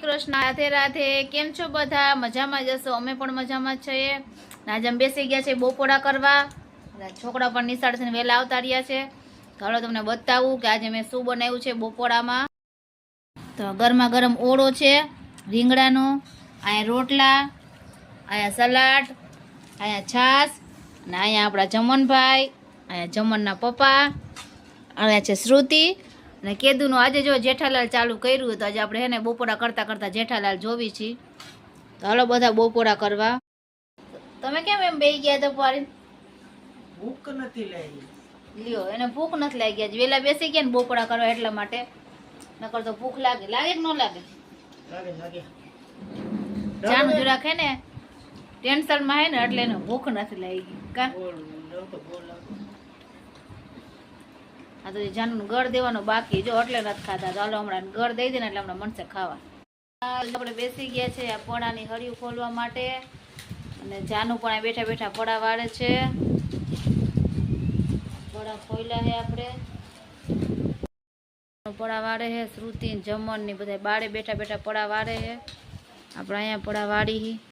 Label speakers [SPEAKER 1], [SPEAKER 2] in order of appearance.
[SPEAKER 1] કૃષ્ણ રાધે રાધે, કેમ છો બધા? મજામાં જશો અમે પણ મજામાં છીએ. આજે અમે બેસી ગયા છે બપોરા કરવા. છોકરા પણ નિશાળ છે વહેલા આવતા રહ્યા છે. તો તમને બતાવું કે આજે મેં શું બનાવ્યું છે બપોરામાં. તો ગરમા ગરમ ઓળો છે, રીંગણાનો અહીંયા રોટલા અહીંયા સલાડ અહીંયા છાશ, અને અહીંયા આપણા જમનભાઈ અહીંયા જમનના પપ્પા અહીંયા છે શ્રુતિ અને કેદુનું આજે જો જેઠાલાલ ચાલુ કર્યું તો આજે આપણે હેને બપોરા કરતા કરતા જેઠાલાલ જોવી છીએ તો હાલો બધા બપોરા કરવા. તમે કેમ એમ બેહી ગયા તો પારી
[SPEAKER 2] ભૂખ નથી લાગી.
[SPEAKER 1] લ્યો એને ભૂખ નથી લાગી આજે. વેલા બેસી ગયા ને બપોરા કરવા એટલા માટે. નકર તો ભૂખ લાગે. લાગે કે ન લાગે?
[SPEAKER 2] લાગે લાગે.
[SPEAKER 1] ને ટેન્શનમાં હે ને એટલે એને ભૂખ નથી લાગી. કા
[SPEAKER 2] બોલ નવ તો બોલ લાગે.
[SPEAKER 1] આ તો એ જાનું ગળ દેવાનો બાકી જો એટલે નથી ખાતા હાલો હમણાં ગળ દઈ દે એટલે હમણાં મનસે ખાવા. આપણે બેસી ગયા છે આ પોળાની હળિયું ખોલવા માટે. અને જાનું પણ બેઠા બેઠા પોળા વાળે છે. પોળા ખોલ્યા છે આપણે. પડા વાળે છે શ્રુતિ ની ને બધા બાળે બેઠા બેઠા પડા વાળે છે આપણે અહીંયા પડા વાળી